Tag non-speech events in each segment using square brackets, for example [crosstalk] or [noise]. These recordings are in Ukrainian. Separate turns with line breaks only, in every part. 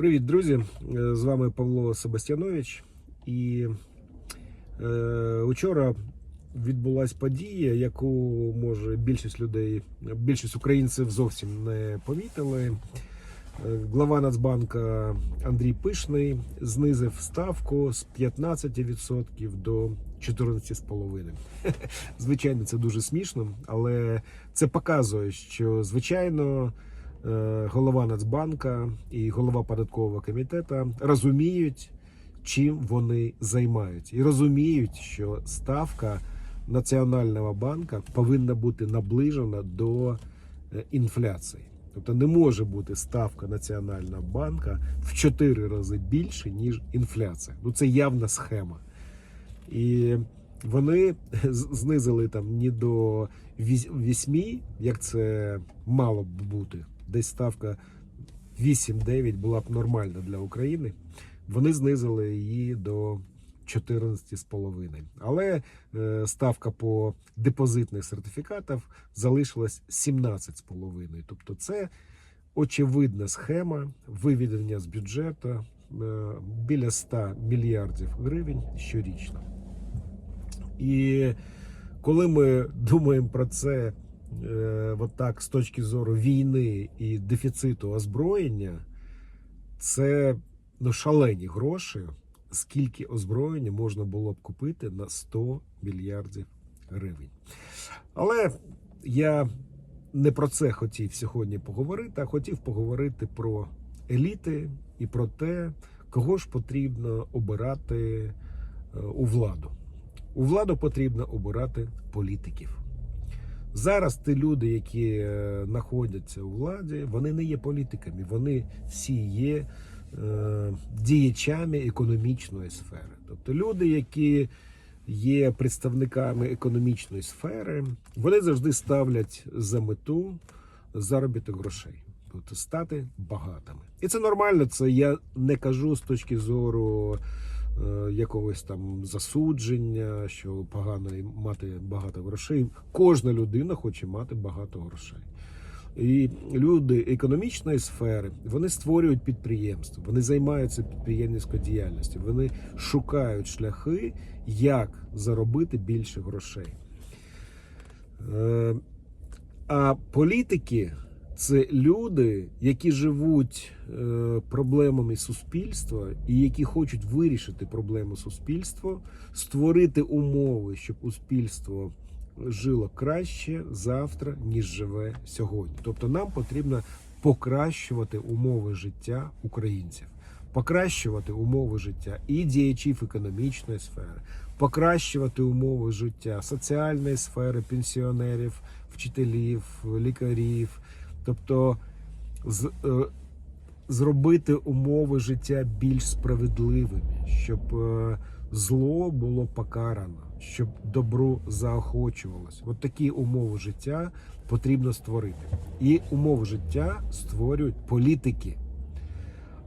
Привіт, друзі! Е, З вами Павло Себастьянович. І е, учора відбулася подія, яку може більшість людей, більшість українців зовсім не помітили. Е, Глава Нацбанка Андрій Пишний знизив ставку з 15% до 14,5%. [laughs] Звичайно, це дуже смішно, але це показує, що звичайно голова Нацбанка і голова податкового комітету розуміють, чим вони займаються, і розуміють, що ставка Національного банка повинна бути наближена до е, інфляції. Тобто не може бути ставка Національного банка в 4 рази більше, ніж інфляція. Ну це явна схема. І вони [laughs] знизили там ні до 8, як це мало б бути. Десь ставка 8-9 була б нормальна для України. Вони знизили її до 14,5. Але е, ставка по депозитних сертифікатах залишилась 17,5. Тобто це очевидна схема виведення з бюджету е, біля 100 мільярдів гривень щорічно. І коли ми думаємо про це от так, з точки зору війни і дефіциту озброєння, це ну, шалені гроші, скільки озброєння можна було б купити на 100 мільярдів гривень. Але я не про це хотів сьогодні поговорити, а хотів поговорити про еліти і про те, кого ж потрібно обирати е, у владу. У владу потрібно обирати політиків. Зараз ті люди, які е, знаходяться у владі, вони не є політиками, вони всі є е, діячами економічної сфери. Тобто люди, які є представниками економічної сфери, вони завжди ставлять за мету заробіток грошей. Тобто стати багатими. І це нормально, це я не кажу з точки зору якогось там засудження, що погано мати багато грошей. Кожна людина хоче мати багато грошей. І люди економічної сфери вони створюють підприємства, вони займаються підприємницькою діяльністю, вони шукають шляхи, як заробити більше грошей. Е, А політики це люди, які живуть е, проблемами суспільства і які хочуть вирішити проблему суспільства, створити умови, щоб суспільство жило краще завтра, ніж живе сьогодні. Тобто нам потрібно покращувати умови життя українців, покращувати умови життя і діячів економічної сфери, покращувати умови життя соціальної сфери, пенсіонерів, вчителів, лікарів. Тобто з, е, зробити умови життя більш справедливими, щоб е, зло було покарано, щоб добро заохочувалося. От такі умови життя потрібно створити. І умови життя створюють політики.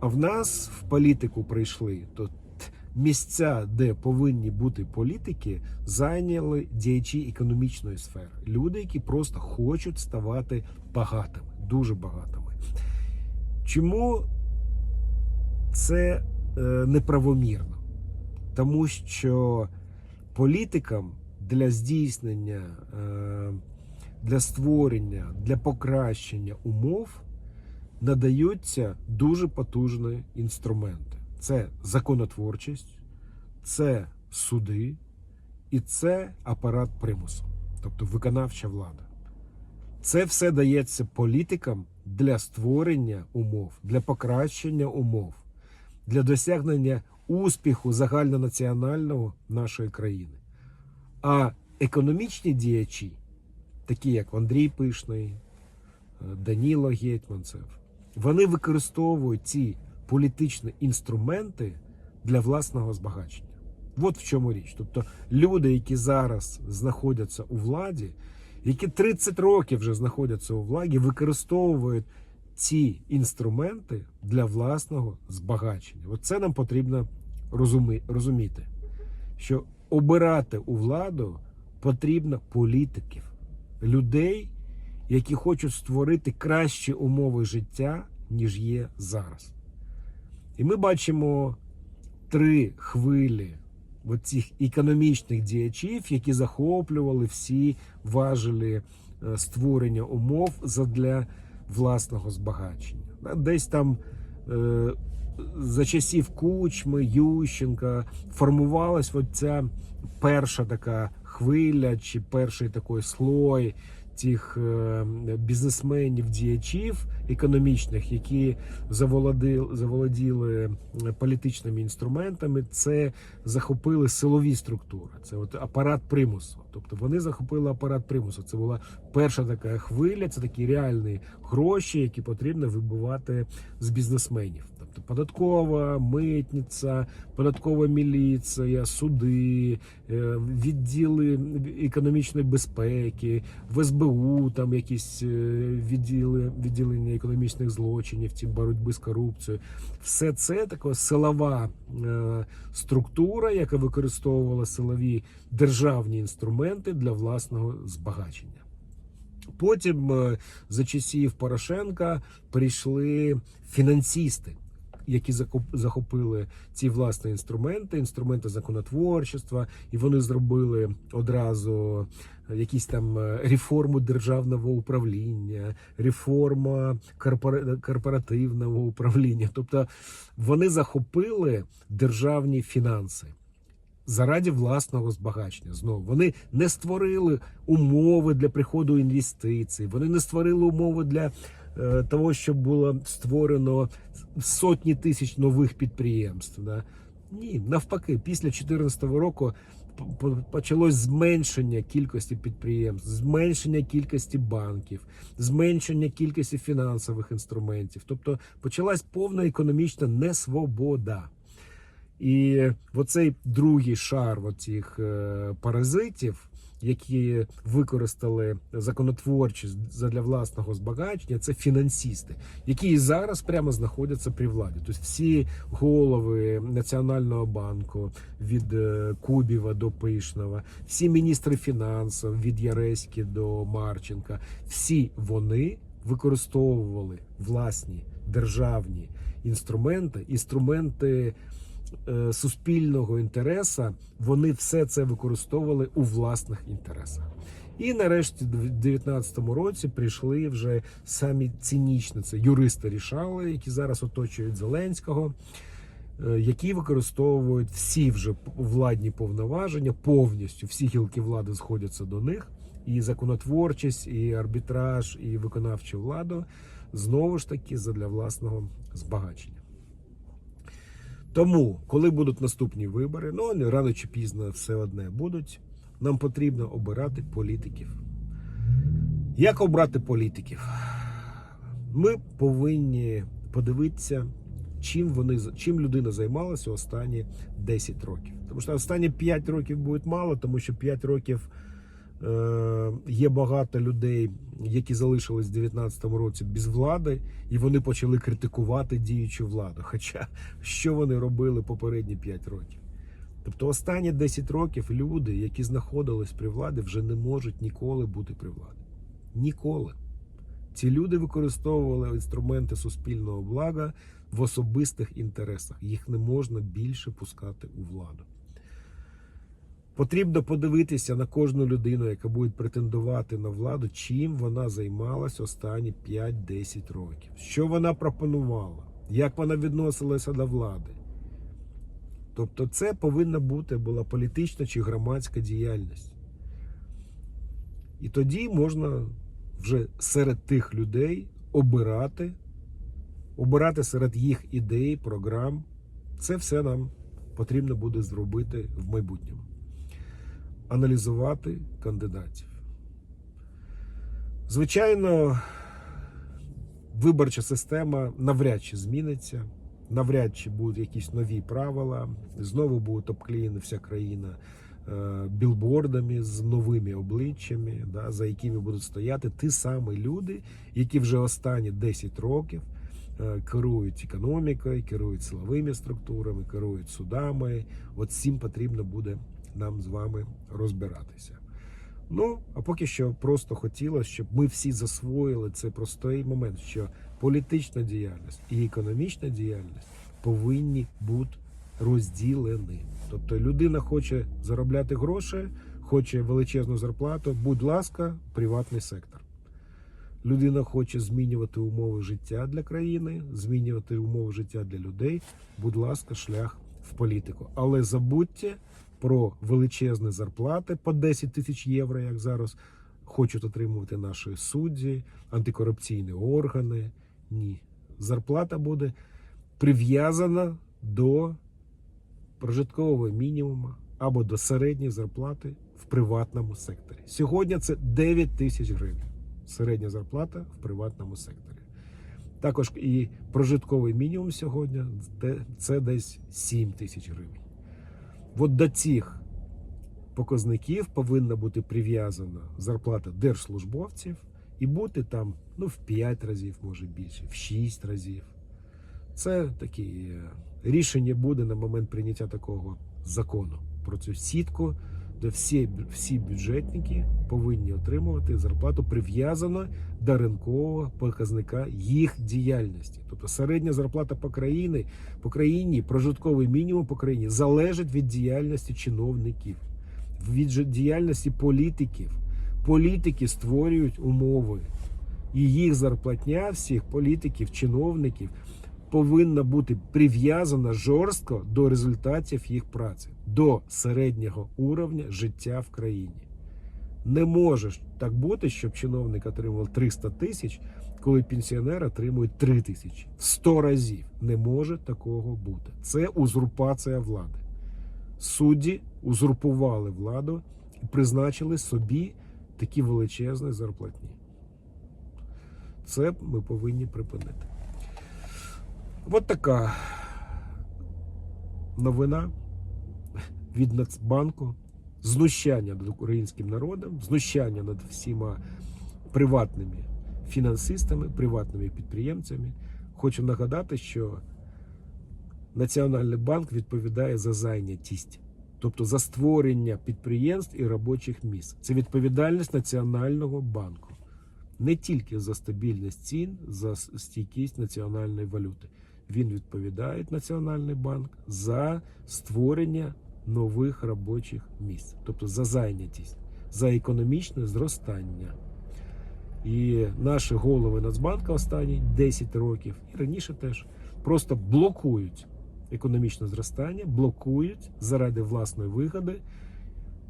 А в нас в політику прийшли то місця, де повинні бути політики, зайняли діячі економічної сфери. Люди, які просто хочуть ставати багатими, дуже багатими. Чому це е, неправомірно? Тому що політикам для здійснення, е, для створення, для покращення умов надаються дуже потужні інструменти. Це законотворчість, це суди і це апарат примусу, тобто виконавча влада. Це все дається політикам для створення умов, для покращення умов, для досягнення успіху загальнонаціонального нашої країни. А економічні діячі, такі як Андрій Пишний, е, Даніло Гетьманцев, вони використовують ці політичні інструменти для власного збагачення. От в чому річ. Тобто люди, які зараз знаходяться у владі, які 30 років вже знаходяться у владі, використовують ці інструменти для власного збагачення. От це нам потрібно розуми- розуміти, що обирати у владу потрібно політиків, людей, які хочуть створити кращі умови життя, ніж є зараз. І ми бачимо три хвилі цих економічних діячів, які захоплювали всі важелі е, створення умов задля власного збагачення. Десь там е, за часів Кучми, Ющенка формувалась от ця перша така хвиля, чи перший такий слой тих е, бізнесменів, діячів економічних, які заволоділи, заволоділи е, політичними інструментами, це захопили силові структури. Це от апарат примусу. Тобто вони захопили апарат примусу. Це була перша така хвиля, це такі реальні гроші, які потрібно вибивати з бізнесменів. Податкова, митниця, податкова міліція, суди, е, відділи економічної безпеки, в СБУ там якісь е, відділи, відділення економічних злочинів, ці боротьби з корупцією. Все це така силова е, структура, яка використовувала силові державні інструменти для власного збагачення. Потім е, за часів Порошенка прийшли фінансісти, які захопили ці власні інструменти, інструменти законотворчества, і вони зробили одразу якісь там е, реформу державного управління, реформа корпора- корпоративного управління. Тобто вони захопили державні фінанси. Заради власного збагачення знову вони не створили умови для приходу інвестицій, вони не створили умови для е, того, щоб було створено сотні тисяч нових підприємств. Да? Ні, навпаки, після 2014 року почалось зменшення кількості підприємств, зменшення кількості банків, зменшення кількості фінансових інструментів. Тобто почалась повна економічна несвобода. І оцей другий шар оцих е, паразитів, які використали законотворчість для власного збагачення, це фінансісти, які і зараз прямо знаходяться при владі. Тобто всі голови Національного банку від е, Кубіва до Пишнова, всі міністри фінансів від Яреськи до Марченка, всі вони використовували власні державні інструменти, інструменти суспільного інтереса, вони все це використовували у власних інтересах. І нарешті, в 2019 році прийшли вже самі цинічні це юристи рішали, які зараз оточують Зеленського, е, які використовують всі вже владні повноваження, повністю всі гілки влади сходяться до них. І законотворчість, і арбітраж, і виконавчу владу знову ж таки задля власного збагачення. Тому, коли будуть наступні вибори, ну вони рано чи пізно все одне будуть, нам потрібно обирати політиків. Як обрати політиків? Ми повинні подивитися, чим вони чим людина займалася останні 10 років. Тому що останні 5 років буде мало, тому що 5 років є багато людей, які залишились в 2019 році без влади, і вони почали критикувати діючу владу. Хоча що вони робили попередні 5 років? Тобто останні 10 років люди, які знаходились при владі, вже не можуть ніколи бути при владі. Ніколи. Ці люди використовували інструменти суспільного блага в особистих інтересах. Їх не можна більше пускати у владу. Потрібно подивитися на кожну людину, яка буде претендувати на владу, чим вона займалась останні 5-10 років. Що вона пропонувала, як вона відносилася до влади. Тобто, це повинна бути була політична чи громадська діяльність. І тоді можна вже серед тих людей обирати, обирати серед їх ідей, програм. Це все нам потрібно буде зробити в майбутньому. Аналізувати кандидатів. Звичайно, виборча система навряд чи зміниться, навряд чи будуть якісь нові правила. Знову будуть обклеєна вся країна е, білбордами з новими обличчями, да, за якими будуть стояти ті самі люди, які вже останні 10 років е, керують економікою, керують силовими структурами, керують судами. От цим потрібно буде нам з вами розбиратися. Ну, а поки що просто хотілося, щоб ми всі засвоїли цей простий момент, що політична діяльність і економічна діяльність повинні бути розділені. Тобто людина хоче заробляти гроші, хоче величезну зарплату. Будь ласка, приватний сектор. Людина хоче змінювати умови життя для країни, змінювати умови життя для людей. Будь ласка, шлях в політику. Але забудьте про величезні зарплати по 10 тисяч євро, як зараз хочуть отримувати наші судді, антикорупційні органи. Ні. Зарплата буде прив'язана до прожиткового мінімуму або до середньої зарплати в приватному секторі. Сьогодні це 9 тисяч гривень. Середня зарплата в приватному секторі. Також і прожитковий мінімум сьогодні це десь 7 тисяч гривень. От до цих показників повинна бути прив'язана зарплата держслужбовців і бути там ну, в 5 разів, може більше, в 6 разів. Це таке рішення буде на момент прийняття такого закону про цю сітку, де всі, всі бюджетники повинні отримувати зарплату прив'язану до ринкового показника їх діяльності. Тобто середня зарплата по країні, по країні, прожитковий мінімум по країні залежить від діяльності чиновників, від діяльності політиків. Політики створюють умови. І їх зарплатня всіх політиків, чиновників повинна бути прив'язана жорстко до результатів їх праці, до середнього уровня життя в країні. Не може так бути, щоб чиновник отримував 300 тисяч, коли пенсіонер отримує 3 тисячі. В 100 разів не може такого бути. Це узурпація влади. Судді узурпували владу і призначили собі такі величезні зарплатні. Це ми повинні припинити. От така новина від Нацбанку. Знущання над українським народом, знущання над всіма приватними фінансистами, приватними підприємцями. Хочу нагадати, що Національний банк відповідає за зайнятість, тобто за створення підприємств і робочих місць. Це відповідальність Національного банку. Не тільки за стабільність цін, за стійкість національної валюти. Він відповідає Національний банк за створення нових робочих місць, тобто за зайнятість, за економічне зростання. І наші голови Нацбанка останні 10 років і раніше теж просто блокують економічне зростання, блокують заради власної вигоди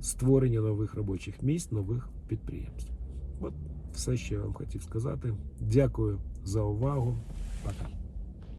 створення нових робочих місць, нових підприємств. От все, що я вам хотів сказати. Дякую за увагу. Пока.